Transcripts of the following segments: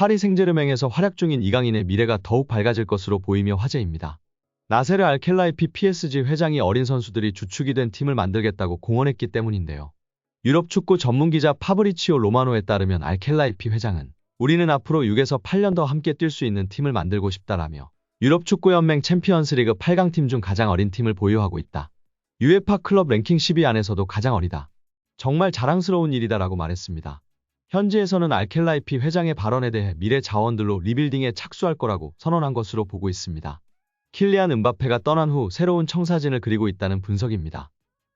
파리 생제르맹에서 활약 중인 이강인의 미래가 더욱 밝아질 것으로 보이며 화제입니다. 나세르 알켈라이피 PSG 회장이 어린 선수들이 주축이 된 팀을 만들겠다고 공언했기 때문인데요. 유럽 축구 전문 기자 파브리치오 로마노에 따르면 알켈라이피 회장은 우리는 앞으로 6에서 8년 더 함께 뛸 수 있는 팀을 만들고 싶다라며 유럽 축구연맹 챔피언스리그 8강 팀 중 가장 어린 팀을 보유하고 있다. 유에파 클럽 랭킹 10위 안에서도 가장 어리다. 정말 자랑스러운 일이다라고 말했습니다. 현지에서는 알켈라이피 회장의 발언에 대해 미래 자원들로 리빌딩에 착수할 거라고 선언한 것으로 보고 있습니다. 킬리안 은바페가 떠난 후 새로운 청사진을 그리고 있다는 분석입니다.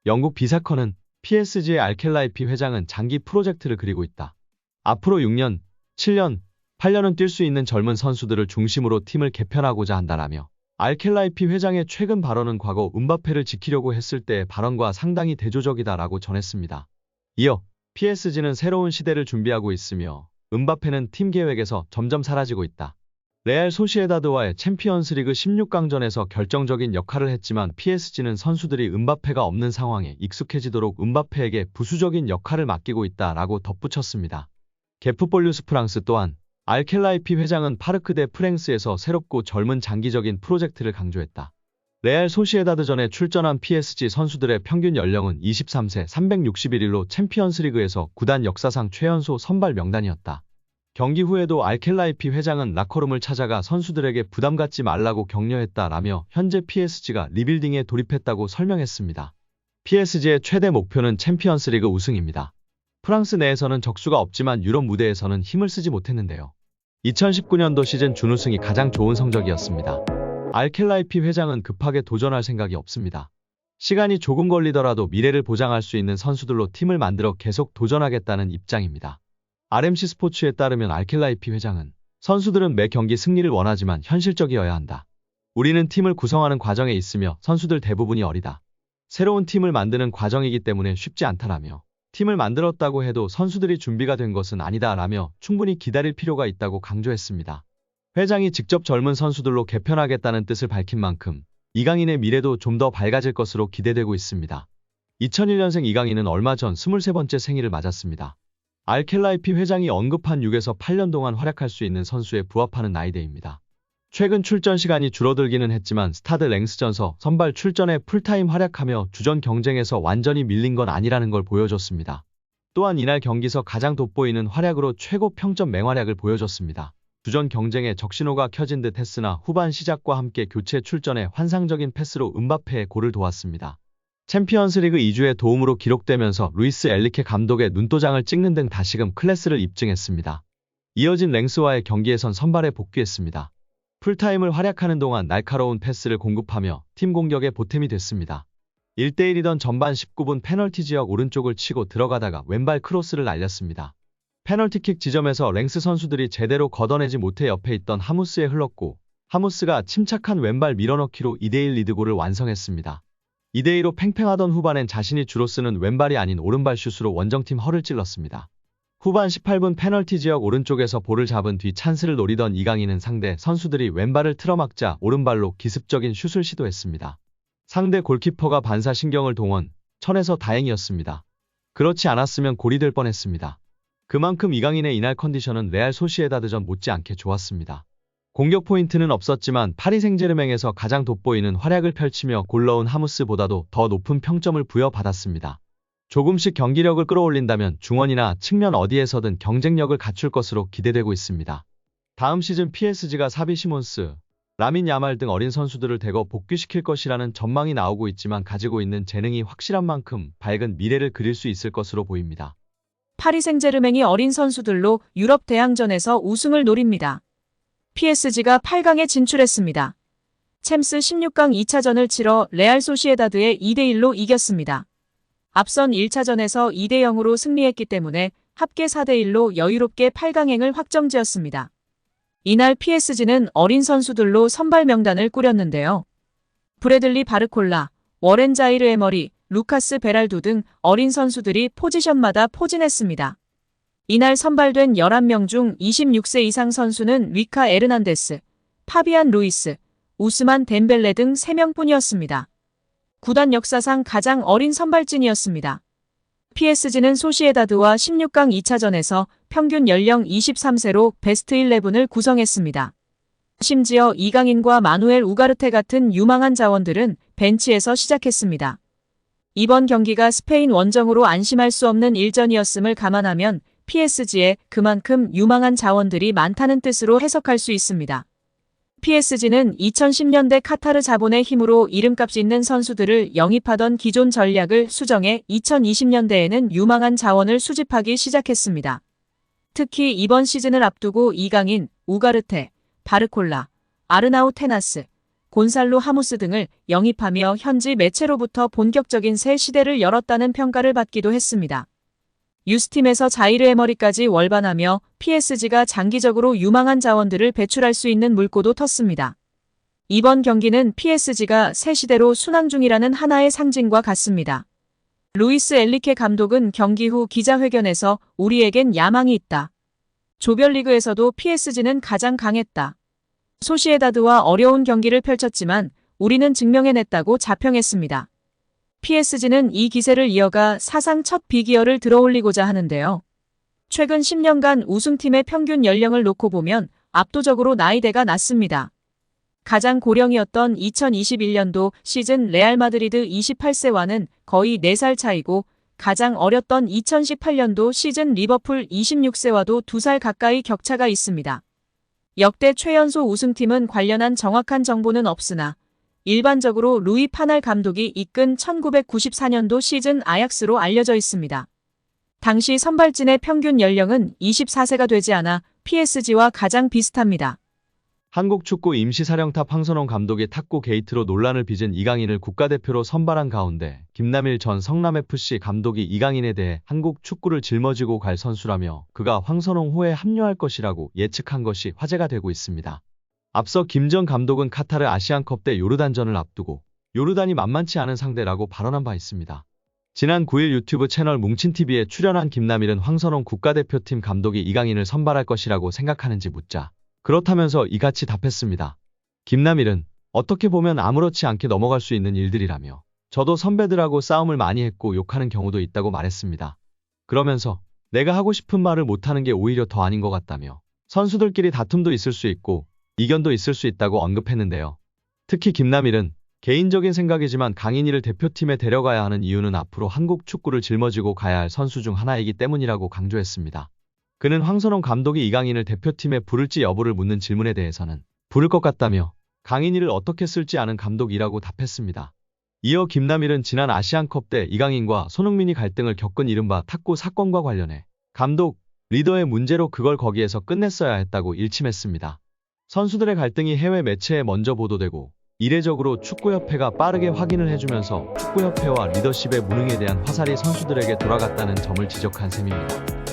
영국 비사커는 PSG의 알켈라이피 회장은 장기 프로젝트를 그리고 있다. 앞으로 6년, 7년, 8년은 뛸 수 있는 젊은 선수들을 중심으로 팀을 개편하고자 한다라며 알켈라이피 회장의 최근 발언은 과거 은바페를 지키려고 했을 때의 발언과 상당히 대조적이다라고 전했습니다. 이어 PSG는 새로운 시대를 준비하고 있으며 은바페는 팀 계획에서 점점 사라지고 있다. 레알 소시에다드와의 챔피언스리그 16강전에서 결정적인 역할을 했지만 PSG는 선수들이 은바페가 없는 상황에 익숙해지도록 은바페에게 부수적인 역할을 맡기고 있다라고 덧붙였습니다. 게프폴류스 프랑스 또한 알켈라이피 회장은 파르크 대 프랭스에서 새롭고 젊은 장기적인 프로젝트를 강조했다. 레알 소시에다드전에 출전한 PSG 선수들의 평균 연령은 23세 361일로 챔피언스리그에서 구단 역사상 최연소 선발 명단이었다. 경기 후에도 알켈라이피 회장은 라커룸을 찾아가 선수들에게 부담 갖지 말라고 격려했다라며 현재 PSG가 리빌딩에 돌입했다고 설명했습니다. PSG의 최대 목표는 챔피언스리그 우승입니다. 프랑스 내에서는 적수가 없지만 유럽 무대에서는 힘을 쓰지 못했는데요. 2019년도 시즌 준우승이 가장 좋은 성적이었습니다. 알켈라이피 회장은 급하게 도전할 생각이 없습니다. 시간이 조금 걸리더라도 미래를 보장할 수 있는 선수들로 팀을 만들어 계속 도전하겠다는 입장입니다. RMC 스포츠에 따르면 알켈라이피 회장은 선수들은 매 경기 승리를 원하지만 현실적이어야 한다. 우리는 팀을 구성하는 과정에 있으며 선수들 대부분이 어리다. 새로운 팀을 만드는 과정이기 때문에 쉽지 않다라며 팀을 만들었다고 해도 선수들이 준비가 된 것은 아니다라며 충분히 기다릴 필요가 있다고 강조했습니다. 회장이 직접 젊은 선수들로 개편하겠다는 뜻을 밝힌 만큼 이강인의 미래도 좀 더 밝아질 것으로 기대되고 있습니다. 2001년생 이강인은 얼마 전 23번째 생일을 맞았습니다. 알켈라이피 회장이 언급한 6에서 8년 동안 활약할 수 있는 선수에 부합하는 나이대입니다. 최근 출전 시간이 줄어들기는 했지만 스타드 랭스전서 선발 출전에 풀타임 활약하며 주전 경쟁에서 완전히 밀린 건 아니라는 걸 보여줬습니다. 또한 이날 경기서 가장 돋보이는 활약으로 최고 평점 맹활약을 보여줬습니다. 주전 경쟁에 적신호가 켜진 듯 했으나 후반 시작과 함께 교체 출전에 환상적인 패스로 은바페의 골을 도왔습니다. 챔피언스리그 2주의 도움으로 기록되면서 루이스 엘리케 감독의 눈도장을 찍는 등 다시금 클래스를 입증했습니다. 이어진 랭스와의 경기에선 선발에 복귀했습니다. 풀타임을 활약하는 동안 날카로운 패스를 공급하며 팀 공격의 보탬이 됐습니다. 1대1이던 전반 19분 페널티 지역 오른쪽을 치고 들어가다가 왼발 크로스를 날렸습니다. 페널티킥 지점에서 랭스 선수들이 제대로 걷어내지 못해 옆에 있던 하무스에 흘렀고 하무스가 침착한 왼발 밀어넣기로 2대1 리드골을 완성했습니다. 2대2로 팽팽하던 후반엔 자신이 주로 쓰는 왼발이 아닌 오른발 슛으로 원정팀 허를 찔렀습니다. 후반 18분 페널티 지역 오른쪽에서 볼을 잡은 뒤 찬스를 노리던 이강인은 상대 선수들이 왼발을 틀어막자 오른발로 기습적인 슛을 시도했습니다. 상대 골키퍼가 반사신경을 동원, 천에서 다행이었습니다. 그렇지 않았으면 골이 될 뻔했습니다. 그만큼 이강인의 이날 컨디션은 레알 소시에다드전 못지않게 좋았습니다. 공격 포인트는 없었지만 파리 생제르맹에서 가장 돋보이는 활약을 펼치며 골 넣은 하무스보다도 더 높은 평점을 부여받았습니다. 조금씩 경기력을 끌어올린다면 중원이나 측면 어디에서든 경쟁력을 갖출 것으로 기대되고 있습니다. 다음 시즌 PSG가 사비 시몬스, 라민 야말 등 어린 선수들을 대거 복귀시킬 것이라는 전망이 나오고 있지만 가지고 있는 재능이 확실한 만큼 밝은 미래를 그릴 수 있을 것으로 보입니다. 파리 생제르맹이 어린 선수들로 유럽 대항전에서 우승을 노립니다. PSG가 8강에 진출했습니다. 챔스 16강 2차전을 치러 레알 소시에다드에 2대1로 이겼습니다. 앞선 1차전에서 2대0으로 승리했기 때문에 합계 4대1로 여유롭게 8강행을 확정지었습니다. 이날 PSG는 어린 선수들로 선발 명단을 꾸렸는데요. 브래들리 바르콜라, 워렌 자이르 에머리, 루카스 베랄두 등 어린 선수들이 포지션마다 포진했습니다. 이날 선발된 11명 중 26세 이상 선수는 위카 에르난데스, 파비안 루이스, 우스만 덴벨레 등 3명뿐이었습니다. 구단 역사상 가장 어린 선발진이었습니다. PSG는 소시에다드와 16강 2차전에서 평균 연령 23세로 베스트 11을 구성했습니다. 심지어 이강인과 마누엘 우가르테 같은 유망한 자원들은 벤치에서 시작했습니다. 이번 경기가 스페인 원정으로 안심할 수 없는 일전이었음을 감안하면 PSG에 그만큼 유망한 자원들이 많다는 뜻으로 해석할 수 있습니다. PSG는 2010년대 카타르 자본의 힘으로 이름값 있는 선수들을 영입하던 기존 전략을 수정해 2020년대에는 유망한 자원을 수집하기 시작했습니다. 특히 이번 시즌을 앞두고 이강인, 우가르테, 바르콜라, 아르나우 테나스, 곤살로 하무스 등을 영입하며 현지 매체로부터 본격적인 새 시대를 열었다는 평가를 받기도 했습니다. 유스팀에서 자이르 에머리까지 월반하며 PSG가 장기적으로 유망한 자원들을 배출할 수 있는 물꼬도 텄습니다. 이번 경기는 PSG가 새 시대로 순항 중이라는 하나의 상징과 같습니다. 루이스 엘리케 감독은 경기 후 기자회견에서 우리에겐 야망이 있다. 조별리그에서도 PSG는 가장 강했다. 소시에다드와 어려운 경기를 펼쳤지만 우리는 증명해냈다고 자평했습니다. PSG는 이 기세를 이어가 사상 첫 비기어를 들어올리고자 하는데요. 최근 10년간 우승팀의 평균 연령을 놓고 보면 압도적으로 나이대가 낮습니다. 가장 고령이었던 2021년도 시즌 레알 마드리드 28세와는 거의 4살 차이고 가장 어렸던 2018년도 시즌 리버풀 26세와도 2살 가까이 격차가 있습니다. 역대 최연소 우승팀은 관련한 정확한 정보는 없으나 일반적으로 루이 파날 감독이 이끈 1994년도 시즌 아약스로 알려져 있습니다. 당시 선발진의 평균 연령은 24세가 되지 않아 PSG와 가장 비슷합니다. 한국 축구 임시사령탑 황선홍 감독이 탁구 게이트로 논란을 빚은 이강인을 국가대표로 선발한 가운데 김남일 전 성남FC 감독이 이강인에 대해 한국 축구를 짊어지고 갈 선수라며 그가 황선홍 호에 합류할 것이라고 예측한 것이 화제가 되고 있습니다. 앞서 김 전 감독은 카타르 아시안컵 때 요르단전을 앞두고 요르단이 만만치 않은 상대라고 발언한 바 있습니다. 지난 9일 유튜브 채널 뭉친TV에 출연한 김남일은 황선홍 국가대표팀 감독이 이강인을 선발할 것이라고 생각하는지 묻자 그렇다면서 이같이 답했습니다. 김남일은 어떻게 보면 아무렇지 않게 넘어갈 수 있는 일들이라며 저도 선배들하고 싸움을 많이 했고 욕하는 경우도 있다고 말했습니다. 그러면서 내가 하고 싶은 말을 못하는 게 오히려 더 아닌 것 같다며 선수들끼리 다툼도 있을 수 있고 이견도 있을 수 있다고 언급했는데요. 특히 김남일은 개인적인 생각이지만 강인이를 대표팀에 데려가야 하는 이유는 앞으로 한국 축구를 짊어지고 가야 할 선수 중 하나이기 때문이라고 강조했습니다. 그는 황선홍 감독이 이강인을 대표팀에 부를지 여부를 묻는 질문에 대해서는 부를 것 같다며 강인이를 어떻게 쓸지 아는 감독이라고 답했습니다. 이어 김남일은 지난 아시안컵 때 이강인과 손흥민이 갈등을 겪은 이른바 탁구 사건과 관련해 감독, 리더의 문제로 그걸 거기에서 끝냈어야 했다고 일침했습니다. 선수들의 갈등이 해외 매체에 먼저 보도되고 이례적으로 축구협회가 빠르게 확인을 해주면서 축구협회와 리더십의 무능에 대한 화살이 선수들에게 돌아갔다는 점을 지적한 셈입니다.